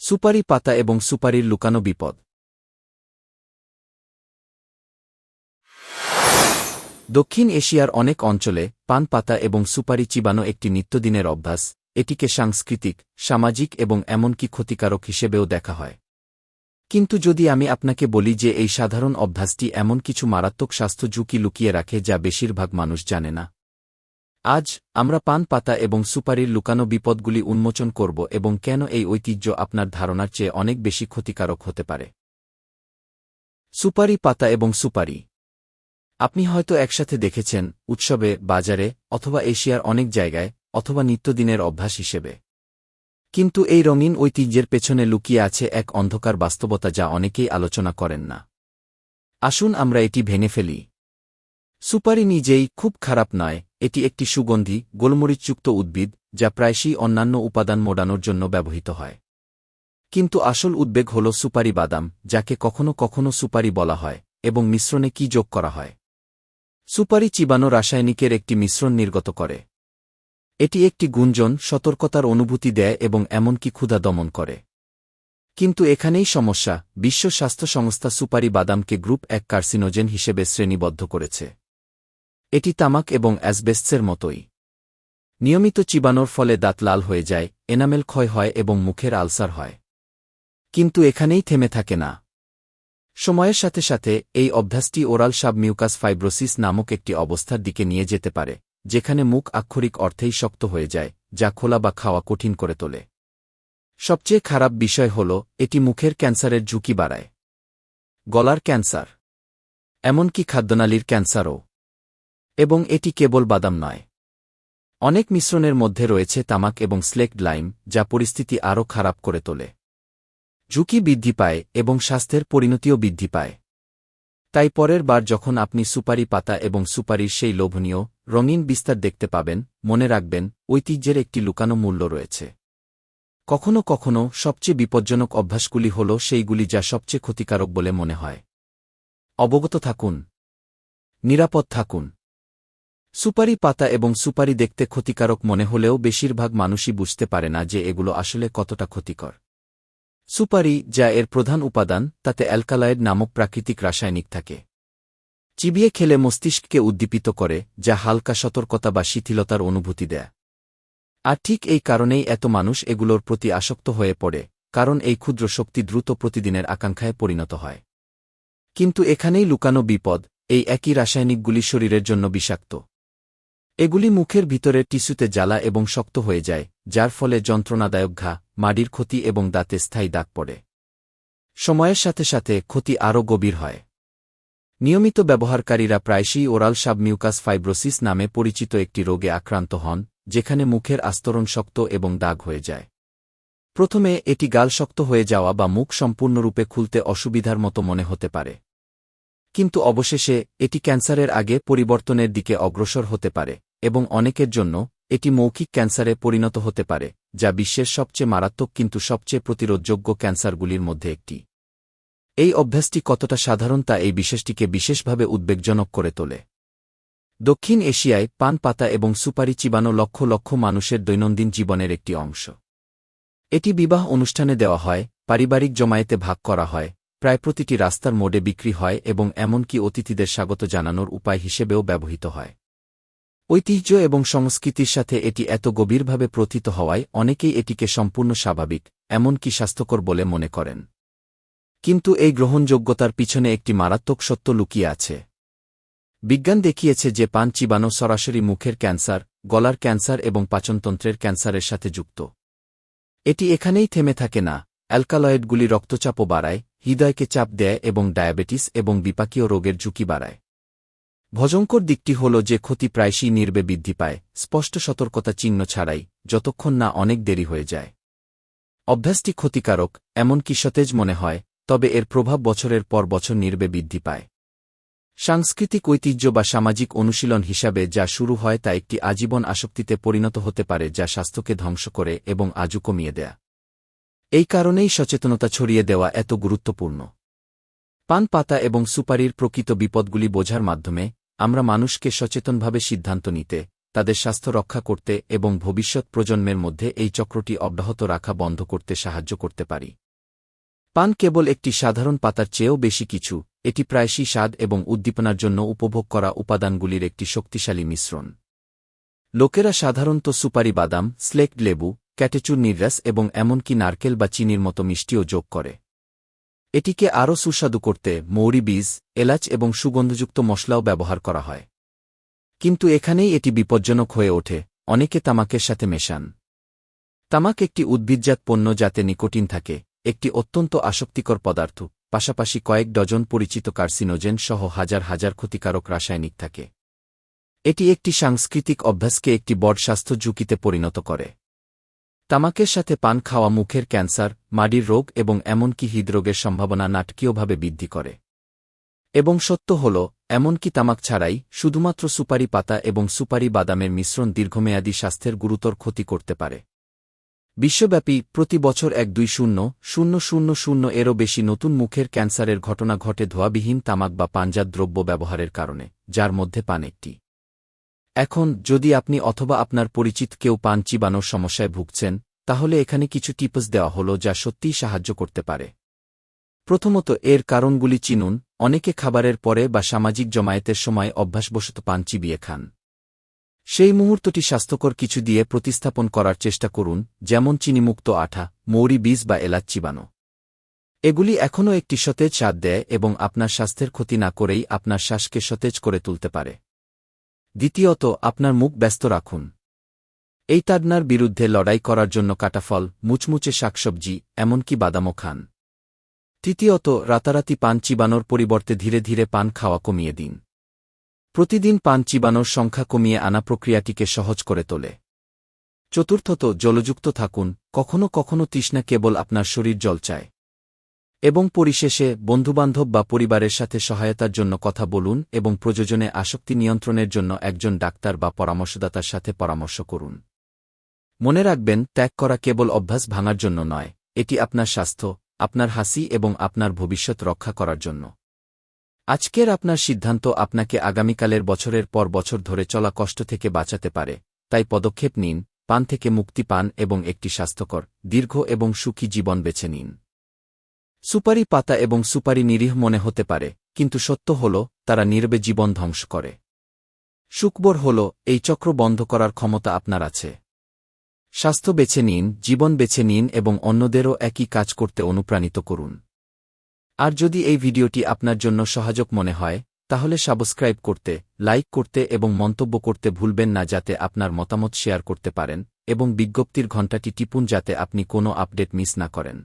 সুপারি পাতা এবং সুপারির লুকানো বিপদ। দক্ষিণ এশিয়ার অনেক অঞ্চলে পান পাতা এবং সুপারি চিবানো একটি নিত্যদিনের অভ্যাস, এটিকে সাংস্কৃতিক, সামাজিক এবং এমনকি ক্ষতিকারক হিসেবেও দেখা হয়। কিন্তু যদি আমি আপনাকে বলি যে এই সাধারণ অভ্যাসটি এমন কিছু মারাত্মক স্বাস্থ্য ঝুঁকি লুকিয়ে রাখে যা বেশিরভাগ মানুষ জানে না আজ আমরা পান পাতা এবং সুপারির লুকানো বিপদগুলি উন্মোচন করব এবং কেন এই ঐতিহ্য আপনার ধারণার চেয়ে অনেক বেশি ক্ষতিকারক হতে পারে। সুপারি পাতা এবং সুপারি। আপনি হয়তো একসাথে দেখেছেন, উৎসবে, বাজারে, অথবা এশিয়ার অনেক জায়গায়, অথবা নিত্যদিনের অভ্যাস হিসেবে। কিন্তু এই রঙিন ঐতিহ্যের পেছনে লুকিয়ে আছে এক অন্ধকার বাস্তবতা যা অনেকেই আলোচনা করেন না। আসুন আমরা এটি ভেঙে ফেলি। সুপারি নিজেই খুব খারাপ নয় এটি একটি সুগন্ধি, গোলমরিচযুক্ত উদ্ভিদ, যা প্রায়শই অন্যান্য উপাদান মোড়ানোর জন্য ব্যবহৃত হয়। কিন্তু আসল উদ্বেগ হল সুপারি বাদাম, যাকে কখনো কখনো সুপারি বলা হয়, এবং মিশ্রণে কি যোগ করা হয়। সুপারি চিবানো রাসায়নিকের একটি মিশ্রণ নির্গত করে। এটি একটি গুঞ্জন, সতর্কতার অনুভূতি দেয় এবং এমনকি ক্ষুধা দমন করে। কিন্তু এখানেই সমস্যা, বিশ্ব স্বাস্থ্য সংস্থা সুপারি বাদামকে গ্রুপ এক কার্সিনোজেন হিসেবে শ্রেণীবদ্ধ করেছে। এটি তামাক এবং অ্যাসবেস্টসের মতোই। নিয়মিত চিবানোর ফলে দাঁত লাল হয়ে যায়, এনামেল ক্ষয় হয় এবং মুখের আলসার হয়। কিন্তু এখানেই থেমে থাকে না। সময়ের সাথে সাথে এই অভ্যাসটি ওরাল সাবমিউকাস ফাইব্রোসিস নামক একটি অবস্থার দিকে নিয়ে যেতে পারে, যেখানে মুখ আক্ষরিক অর্থেই শক্ত হয়ে যায়, যা খোলা বা খাওয়া কঠিন করে তোলে। সবচেয়ে খারাপ বিষয় হল, এটি মুখের ক্যান্সারের ঝুঁকি বাড়ায়। গলার ক্যান্সার। এমনকি খাদ্যনালীর ক্যান্সারও। এবং এটি কেবল বাদাম নয়। অনেক মিশ্রণের মধ্যে রয়েছে তামাক এবং স্লেকড লাইম, যা পরিস্থিতি আরও খারাপ করে তোলে। ঝুঁকি বৃদ্ধি পায় এবং স্বাস্থ্যের পরিণতিও বৃদ্ধি পায়। তাই পরের বার যখন আপনি সুপারি পাতা এবং সুপারির সেই লোভনীয়, রঙিন বিস্তার দেখতে পাবেন, মনে রাখবেন, ঐতিহ্যের একটি লুকানো মূল্য রয়েছে। কখনো কখনো সবচেয়ে বিপজ্জনক অভ্যাসগুলি হল সেইগুলি যা সবচেয়ে ক্ষতিকারক বলে মনে হয়। অবগত থাকুন। নিরাপদ থাকুন। সুপারি পাতা এবং সুপারি দেখতে ক্ষতিকারক মনে হলেও বেশিরভাগ মানুষই বুঝতে পারে না যে এগুলো আসলে কতটা ক্ষতিকর। সুপারি, যা এর প্রধান উপাদান, তাতে অ্যালকালয়েড নামক প্রাকৃতিক রাসায়নিক থাকে। চিবিয়ে খেলে মস্তিষ্ককে উদ্দীপিত করে, যা হালকা সতর্কতা বা শিথিলতার অনুভূতি দেয়। আর ঠিক এই কারণেই এত মানুষ এগুলোর প্রতি আসক্ত হয়ে পড়ে, কারণ এই ক্ষুদ্র শক্তি দ্রুত প্রতিদিনের আকাঙ্ক্ষায় পরিণত হয়। কিন্তু এখানেই লুকানো বিপদ, এই একই রাসায়নিকগুলি শরীরের জন্য বিষাক্ত। এগুলি মুখের ভিতরের টিস্যুতে জ্বালা এবং শক্ত হয়ে যায়, যার ফলে যন্ত্রণাদায়ক ঘা, মাডির ক্ষতি এবং দাঁতে স্থায়ী দাগ পড়ে। সময়ের সাথে সাথে ক্ষতি আরও গভীর হয়। নিয়মিত ব্যবহারকারীরা প্রায়শই ওরাল সাবমিউকাস ফাইব্রোসিস নামে পরিচিত একটি রোগে আক্রান্ত হন, যেখানে মুখের আস্তরণ শক্ত এবং দাগ হয়ে যায়। প্রথমে এটি গাল শক্ত হয়ে যাওয়া বা মুখ সম্পূর্ণরূপে খুলতে অসুবিধার মতো মনে হতে পারে। কিন্তু অবশেষে এটি ক্যান্সারের আগে পরিবর্তনের দিকে অগ্রসর হতে পারে। এবং অনেকের জন্য এটি মৌখিক ক্যান্সারে পরিণত হতে পারে, যা বিশ্বের সবচেয়ে মারাত্মক কিন্তু সবচেয়ে প্রতিরোধযোগ্য ক্যান্সারগুলির মধ্যে একটি। এই অভ্যাসটি কতটা সাধারণ তা এই বিশেষটিকে বিশেষভাবে উদ্বেগজনক করে তোলে। দক্ষিণ এশিয়ায় পান পাতা এবং সুপারি চিবানো লক্ষ লক্ষ মানুষের দৈনন্দিন জীবনের একটি অংশ। এটি বিবাহ অনুষ্ঠানে দেওয়া হয়, পারিবারিক জমায়েতে ভাগ করা হয়, প্রায় প্রতিটি রাস্তার মোডে বিক্রি হয় এবং এমনকি অতিথিদের স্বাগত জানানোর উপায় হিসেবেও ব্যবহৃত হয়। ঐতিহ্য এবং সংস্কৃতির সাথে এটি এত গভীরভাবে প্রথিত হওয়ায় অনেকেই এটিকে সম্পূর্ণ স্বাভাবিক, এমনকি স্বাস্থ্যকর বলে মনে করেন। কিন্তু এই গ্রহণযোগ্যতার পিছনে একটি মারাত্মক সত্য লুকিয়ে আছে। বিজ্ঞান দেখিয়েছে যে পান চিবানো সরাসরি মুখের ক্যান্সার, গলার ক্যান্সার এবং পাচনতন্ত্রের ক্যান্সারের সাথে যুক্ত। এটি এখানেই থেমে থাকে না। অ্যালকালয়েডগুলি রক্তচাপও বাড়ায়, হৃদয়কে চাপ দেয় এবং ডায়াবেটিস এবং বিপাকীয় রোগের ঝুঁকি বাড়ায়। ভজঙ্কর দিকটি হল যে ক্ষতি প্রায়শই নির্বে বৃদ্ধি পায়, স্পষ্ট সতর্কতা চিহ্ন ছাড়াই, যতক্ষণ না অনেক দেরি হয়ে যায়। অভ্যাসটি ক্ষতিকারক, এমনকি সতেজ মনে হয়, তবে এর প্রভাব বছরের পর বছর নির্বে বৃদ্ধি পায়। সাংস্কৃতিক ঐতিহ্য বা সামাজিক অনুশীলন হিসাবে যা শুরু হয় তা একটি আজীবন আসক্তিতে পরিণত হতে পারে যা স্বাস্থ্যকে ধ্বংস করে এবং আজু কমিয়ে দেয়া। এই কারণেই সচেতনতা ছড়িয়ে দেওয়া এত গুরুত্বপূর্ণ। পান পাতা এবং সুপারির প্রকৃত বিপদগুলি বোঝার মাধ্যমে, আমরা মানুষকে সচেতনভাবে সিদ্ধান্ত নিতে, তাদের স্বাস্থ্য রক্ষা করতে এবং ভবিষ্যৎ প্রজন্মের মধ্যে এই চক্রটি অব্যাহত রাখা বন্ধ করতে সাহায্য করতে পারি। পান কেবল একটি সাধারণ পাতার চেয়েও বেশি কিছু, এটি প্রায়শই স্বাদ এবং উদ্দীপনার জন্য উপভোগ করা উপাদানগুলির একটি শক্তিশালী মিশ্রণ। লোকেরা সাধারণত সুপারি বাদাম, স্লেকড লেবু, ক্যাটেচুর নির্রাস এবং এমনকি নারকেল বা চিনির মতো মিষ্টিও যোগ করে। এটিকে আরও সুস্বাদু করতে মৌরি বীজ, এলাচ এবং সুগন্ধযুক্ত মশলাও ব্যবহার করা হয়। কিন্তু এখানেই এটি বিপজ্জনক হয়ে ওঠে, অনেকে তামাকের সাথে মেশান। তামাক একটি উদ্ভিদজাত পণ্য যাতে নিকোটিন থাকে, একটি অত্যন্ত আসক্তিকর পদার্থ, পাশাপাশি কয়েক ডজন পরিচিত কার্সিনোজেন সহ হাজার হাজার ক্ষতিকারক রাসায়নিক থাকে। এটি একটি সাংস্কৃতিক অভ্যাসকে একটি বড় স্বাস্থ্য ঝুঁকিতে পরিণত করে। তামাকের সাথে পান খাওয়া মুখের ক্যান্সার, মাডির রোগ এবং এমনকি হৃদরোগের সম্ভাবনা নাটকীয়ভাবে বৃদ্ধি করে। এবং সত্য হল, এমনকি তামাক ছাড়াই শুধুমাত্র সুপারি পাতা এবং সুপারি বাদামের মিশ্রণ দীর্ঘমেয়াদী স্বাস্থ্যের গুরুতর ক্ষতি করতে পারে। বিশ্বব্যাপী প্রতি বছর এক দুই শূন্য শূন্য শূন্য শূন্য এরও বেশি নতুন মুখের ক্যান্সারের ঘটনা ঘটে ধোয়াবিহীন তামাক বা পাঞ্জাত দ্রব্য ব্যবহারের কারণে, যার মধ্যে পান একটি। এখন, যদি আপনি অথবা আপনার পরিচিত কেউ পান চিবানোর সমস্যায় ভুগছেন, তাহলে এখানে কিছু টিপস দেওয়া হল যা সত্যিই সাহায্য করতে পারে। প্রথমত, এর কারণগুলি চিনুন, অনেকে খাবারের পরে বা সামাজিক জমায়েতের সময় অভ্যাসবশত পান চিবিয়ে খান। সেই মুহূর্তটি স্বাস্থ্যকর কিছু দিয়ে প্রতিস্থাপন করার চেষ্টা করুন, যেমন চিনিমুক্ত আঠা, মৌরি বীজ বা এলাচ চিবানো। এগুলি এখনও একটি সতেজ স্বাদ দেয় এবং আপনার স্বাস্থ্যের ক্ষতি না করেই আপনার শ্বাসকে সতেজ করে তুলতে পারে। দ্বিতীয়ত, আপনার মুখ ব্যস্ত রাখুন। এই তাডনার বিরুদ্ধে লড়াই করার জন্য কাটাফল মুচমুচে শাকসবজি, এমনকি বাদামও খান। তৃতীয়ত, রাতারাতি পান চিবানোর পরিবর্তে ধীরে ধীরে পান খাওয়া কমিয়ে দিন। প্রতিদিন পান চিবানোর সংখ্যা কমিয়ে আনা প্রক্রিয়াটিকে সহজ করে তোলে। চতুর্থত, জলযুক্ত থাকুন, কখনো কখনো তৃষ্ণা কেবল আপনার শরীর জল চায়। এবং পরিশেষে বন্ধুবান্ধব বা পরিবারের সাথে সহায়তার জন্য কথা বলুন এবং প্রযোজনে আসক্তি নিয়ন্ত্রণের জন্য একজন ডাক্তার বা পরামর্শদাতার সাথে পরামর্শ করুন। মনে রাখবেন, ত্যাগ করা কেবল অভ্যাস ভাঙার জন্য নয়, এটি আপনার স্বাস্থ্য, আপনার হাসি এবং আপনার ভবিষ্যৎ রক্ষা করার জন্য। আজকের আপনার সিদ্ধান্ত আপনাকে আগামীকালের বছরের পর বছর ধরে চলা কষ্ট থেকে বাঁচাতে পারে, তাই পদক্ষেপ নিন, পান থেকে মুক্তি পান এবং একটি স্বাস্থ্যকর, দীর্ঘ এবং সুখী জীবন বেছে নিন। সুপারি পাতা এবং সুপারি নিরীহ মনে হতে পারে, কিন্তু সত্য হল, তারা নীরবে জীবন ধ্বংস করে। সুকবর হল, এই চক্র বন্ধ করার ক্ষমতা আপনার আছে। স্বাস্থ্য বেছে নিন, জীবন বেছে নিন এবং অন্যদেরও একই কাজ করতে অনুপ্রাণিত করুন। আর যদি এই ভিডিওটি আপনার জন্য সহায়ক মনে হয়, তাহলে সাবস্ক্রাইব করতে, লাইক করতে এবং মন্তব্য করতে ভুলবেন না যাতে আপনার মতামত শেয়ার করতে পারেন এবং বিজ্ঞপ্তির ঘণ্টাটি টিপুন যাতে আপনি কোনো আপডেট মিস না করেন।